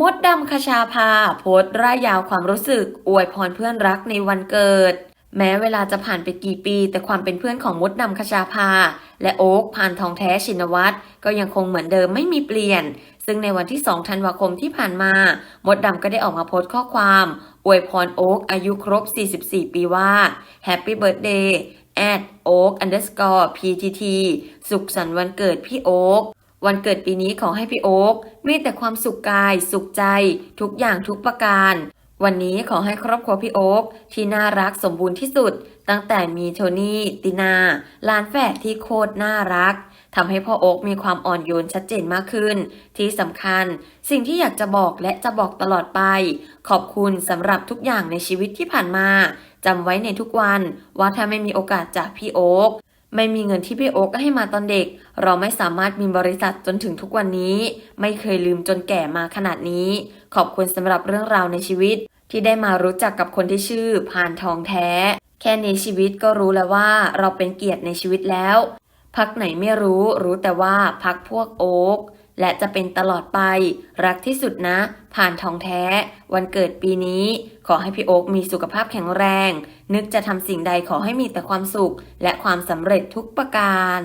มดดำคชาพาโพสต์ร่ายยาวความรู้สึก อวยพรเพื่อนรักในวันเกิด แม้เวลาจะผ่านไปกี่ปี แต่ความเป็นเพื่อนของมดดำคชาพาและโอ๊กผ่านทองแท้ชินวัตรก็ยังคงเหมือนเดิมไม่มีเปลี่ยน ซึ่งในวันที่ 2 ธันวาคมที่ผ่านมา มดดำก็ได้ออกมาโพสต์ข้อความ อวยพรโอ๊กอายุครบ 44 ปีว่า Happy Birthday at oak underscore ptt สุขสันต์วันเกิดพี่โอ๊ก วันเกิดปีนี้ขอให้พี่โอ๊กมีแต่ความสุขกาย สุขใจ ทุกอย่างทุกประการ วันนี้ขอให้ครอบครัวพี่โอ๊กที่น่ารักสมบูรณ์ที่สุด ตั้งแต่มีโทนี่ตินาลานแฝดที่โคตรน่ารักทำให้พ่อโอ๊กมีความอ่อนโยนชัดเจนมากขึ้น ที่สำคัญ สิ่งที่อยากจะบอกและจะบอกตลอดไป ขอบคุณสำหรับทุกอย่างในชีวิตที่ผ่านมาจำไว้ในทุกวันว่าถ้าไม่มีโอกาสจากพี่โอ๊ก ไม่มีเงินที่พี่โอ๊กให้มาตอนเด็ก เราไม่สามารถมีบริษัทจนถึงทุกวันนี้ ไม่เคยลืมจนแก่มาขนาดนี้ ขอบคุณสำหรับเรื่องราวในชีวิต ที่ได้มารู้จักกับคนที่ชื่อพานทองแท้ แค่นี้ชีวิตก็รู้แล้วว่าเราเป็นเกียรติในชีวิตแล้ว พักไหนไม่รู้รู้แต่ว่าพักพวกโอ๊ก และจะเป็นตลอดไป รักที่สุดนะ ผ่านทองแท้ วันเกิดปีนี้ ขอให้พี่โอ๊คมีสุขภาพแข็งแรง นึกจะทำสิ่งใดขอให้มีแต่ความสุข และความสำเร็จทุกประการ